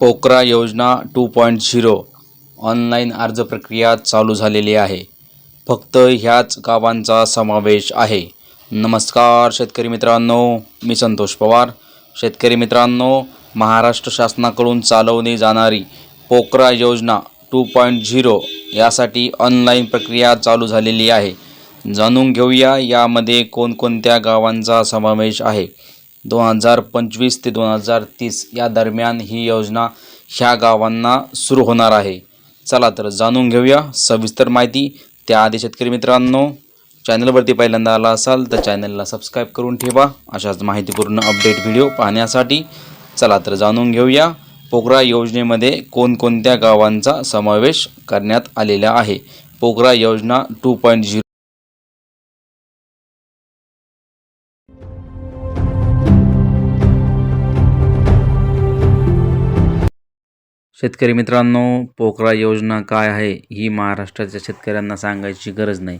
पोकरा योजना two point zero online अर्ज प्रक्रिया चालू झालेली आहे. फक्त ह्याच गावांचा समावेश आहे. नमस्कार शेतकरी मित्रांनो. मी संतोष पवार. शेतकरी मित्रांनो महाराष्ट्र शासनाकडून चालवली जाणारी पोकरा योजना टू पॉईंट झिरो यासाठी ऑनलाईन प्रक्रिया चालू झालेली आहे. जाणून घेऊया यामध्ये कोणकोणत्या गावांचा समावेश आहे. दोन हजार पंचवीस ते दोन हजार तीस या दरम्यान ही योजना ह्या गावांना सुरू होणार आहे. चला तर जाणून घेऊया सविस्तर माहिती. त्याआधी शेतकरी मित्रांनो चॅनलवरती पहिल्यांदा आला असाल तर चॅनलला सबस्क्राईब करून ठेवा. अशाच माहितीपूर्ण अपडेट व्हिडिओ पाहण्यासाठी चला तर जाणून घेऊया पोकरा योजनेमध्ये कोणकोणत्या गावांचा समावेश करण्यात आलेला आहे. पोकरा योजना टू पॉईंट झिरो शेतकरी मित्रांनो पोकरा योजना काय आहे ही महाराष्ट्राच्या शेतकऱ्यांना सांगायची गरज नाही.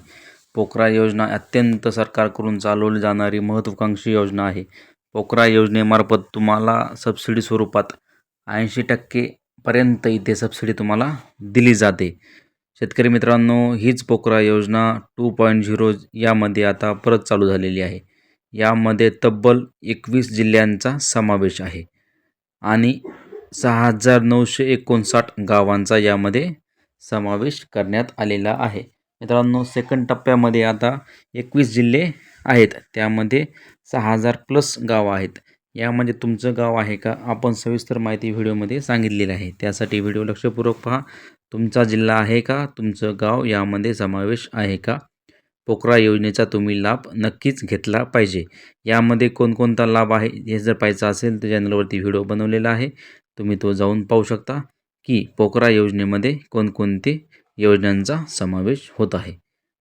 पोकरा योजना अत्यंत सरकारकडून चालवली जाणारी महत्त्वाकांक्षी योजना आहे. पोकरा योजनेमार्फत तुम्हाला सबसिडी स्वरूपात ऐंशी टक्केपर्यंत इथे सबसिडी तुम्हाला दिली जाते. शेतकरी मित्रांनो हीच पोकरा योजना टू पॉईंट झिरो यामध्ये आता परत चालू झालेली आहे. यामध्ये तब्बल एकवीस जिल्ह्यांचा समावेश आहे. आणि सहा हजार नऊशे एकोणसाठ गावांचा यामध्ये समावेश करण्यात आलेला आहे. मित्रांनो सेकंड टप्प्यामध्ये आता एकवीस जिल्हे आहेत. त्यामध्ये सहा हजार प्लस गावं आहेत. यामध्ये तुमचं गाव आहे का? आपण सविस्तर माहिती व्हिडिओमध्ये सांगितलेली आहे. त्यासाठी व्हिडिओ लक्षपूर्वक पहा. तुमचा जिल्हा आहे का? तुमचं गाव यामध्ये समावेश आहे का? पोकरा योजनेचा तुम्ही लाभ नक्कीच घेतला पाहिजे. यामध्ये कोणकोणता लाभ आहे हे जर पाहायचं असेल तर चॅनलवरती व्हिडिओ बनवलेला आहे. तुम्ही तो जाऊन पाहू शकता की पोकरा योजनेमध्ये कोणकोणते योजनांचा समावेश होत आहे.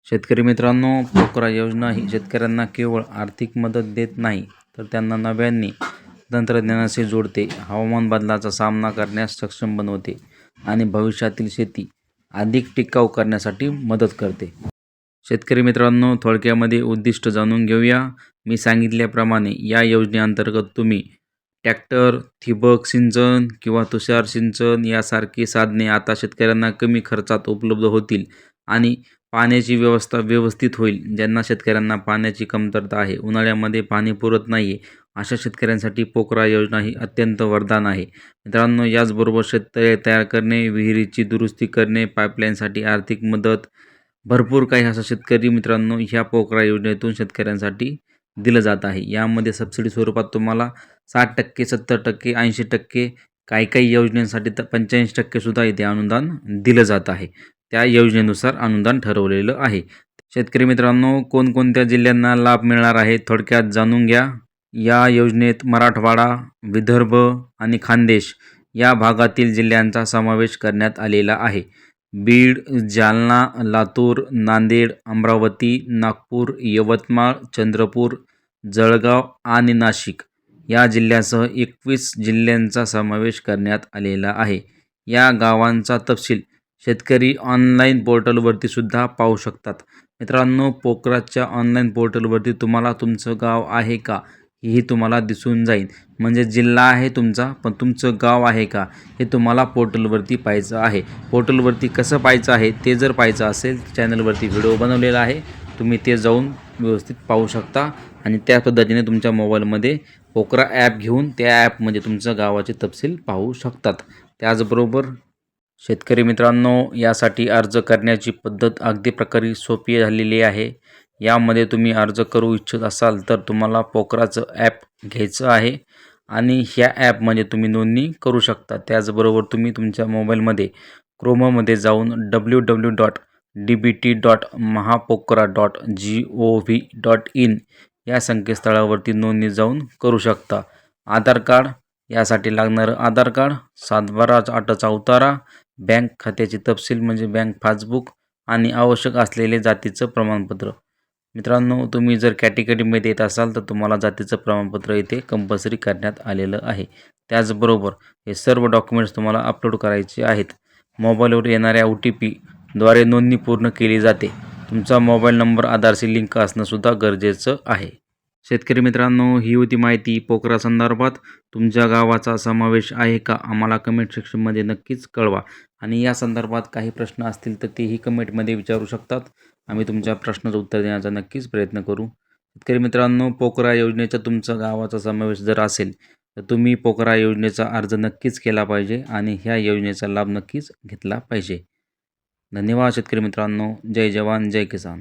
शेतकरी मित्रांनो पोकरा योजना ही शेतकऱ्यांना केवळ आर्थिक मदत देत नाही तर त्यांना नव्याने तंत्रज्ञानाशी जोडते हवामान बदलाचा सामना करण्यास सक्षम बनवते आणि भविष्यातील शेती अधिक टिकाऊ करण्यासाठी मदत करते. शेतकरी मित्रांनो थोडक्यामध्ये उद्दिष्ट जाणून घेऊया. मी सांगितल्याप्रमाणे या योजनेअंतर्गत तुम्ही ट्रॅक्टर ठिबक सिंचन किंवा तुषार सिंचन यासारखी साधने आता शेतकऱ्यांना कमी खर्चात उपलब्ध होतील आणि पाण्याची व्यवस्था व्यवस्थित होईल ज्यांना शेतकऱ्यांना पाण्याची कमतरता आहे. उन्हाळ्यामध्ये पाणी पुरत नाही आहे अशा शेतकऱ्यांसाठी पोकरा योजना ही अत्यंत वरदान आहे. मित्रांनो याचबरोबर शेततळे तयार करणे विहिरीची दुरुस्ती करणे पाईपलाईनसाठी आर्थिक मदत भरपूर काही असा शेतकरी मित्रांनो ह्या पोकरा योजनेतून शेतकऱ्यांसाठी दिलं जात आहे. यामध्ये सबसिडी स्वरूपात तुम्हाला साठ टक्के सत्तर टक्के ऐंशी टक्के काही काही योजनेसाठी तर पंच्याऐंशी टक्केसुद्धा इथे अनुदान दिलं जात आहे. त्या योजनेनुसार अनुदान ठरवलेलं आहे. शेतकरी मित्रांनो कोणकोणत्या जिल्ह्यांना लाभ मिळणार आहे थोडक्यात जाणून घ्या. या योजनेत मराठवाडा विदर्भ आणि खानदेश या भागातील जिल्ह्यांचा समावेश करण्यात आलेला आहे. बीड जालना लातूर नांदेड अमरावती नागपूर यवतमाळ चंद्रपूर जळगाव आणि नाशिक या जिल्ह्यासह एकवीस जिल्ह्यांचा समावेश करण्यात आलेला आहे. या गावांचा तपशील शेतकरी ऑनलाईन पोर्टलवरती सुद्धा पाहू शकतात. मित्रांनो पोकराच्या ऑनलाईन पोर्टलवरती तुम्हाला तुमचं गाव आहे का? ही तुम्हाला दिसून जाईल. म्हणजे जिल्हा आहे तुमचा पण तुमचं गाव आहे का हे तुम्हाला पोर्टलवरती पाहायचं आहे. पोर्टलवरती कसं पाहायचं आहे ते जर पाहायचं असेल चॅनलवरती व्हिडिओ बनवलेला आहे. तुम्ही ते जाऊन व्यवस्थित पाहू शकता आणि त्या पद्धतीने तुमच्या मोबाईलमध्ये पोकरा ॲप घेऊन त्या ॲपमध्ये तुमचं गावाचे तपशील पाहू शकतात. त्याचबरोबर शेतकरी मित्रांनो यासाठी अर्ज करण्याची पद्धत अगदी प्रकारे सोपी झालेली आहे. यामध्ये तुम्ही अर्ज करू इच्छित असाल तर तुम्हाला पोकराचं ॲप घ्यायचं आहे आणि ह्या ॲपमध्ये तुम्ही नोंदणी करू शकता. त्याचबरोबर तुम्ही तुमच्या मोबाईलमध्ये क्रोमामध्ये जाऊन W W dot D B T dot Mahapocra dot G O V dot in या संकेतस्थळावरती नोंदणी जाऊन करू शकता. आधार कार्ड यासाठी लागणारं आधार कार्ड सातबारा आठाचा उतारा बँक खात्याची तपशील म्हणजे बँक पासबुक आणि आवश्यक असलेले जातीचं प्रमाणपत्र. मित्रांनो तुम्ही जर कॅटेगरीमध्ये येत असाल तर तुम्हाला जातीचं प्रमाणपत्र इथे कंपल्सरी करण्यात आलेलं आहे. त्याचबरोबर हे सर्व डॉक्युमेंट्स तुम्हाला अपलोड करायचे आहेत. मोबाईलवर येणाऱ्या ओ टी पीद्वारे नोंदणी पूर्ण केली जाते. तुमचा मोबाईल नंबर आधारशी लिंक असणंसुद्धा गरजेचं आहे. शेतकरी मित्रांनो ही होती माहिती पोकरा संदर्भात. तुमच्या गावाचा समावेश आहे का? आम्हाला कमेंट सेक्शनमध्ये नक्कीच कळवा. आणि या संदर्भात काही प्रश्न असतील तर तेही कमेंटमध्ये विचारू शकतात. आम्ही तुमच्या प्रश्नाचं उत्तर देण्याचा नक्कीच प्रयत्न करू. शेतकरी मित्रांनो पोकरा योजनेचा तुमचा गावाचा समावेश जर असेल तर तुम्ही पोकरा योजनेचा अर्ज नक्कीच केला पाहिजे आणि ह्या योजनेचा लाभ नक्कीच घेतला पाहिजे. धन्यवाद शेतकरी मित्रांनो. जय जवान जय किसान.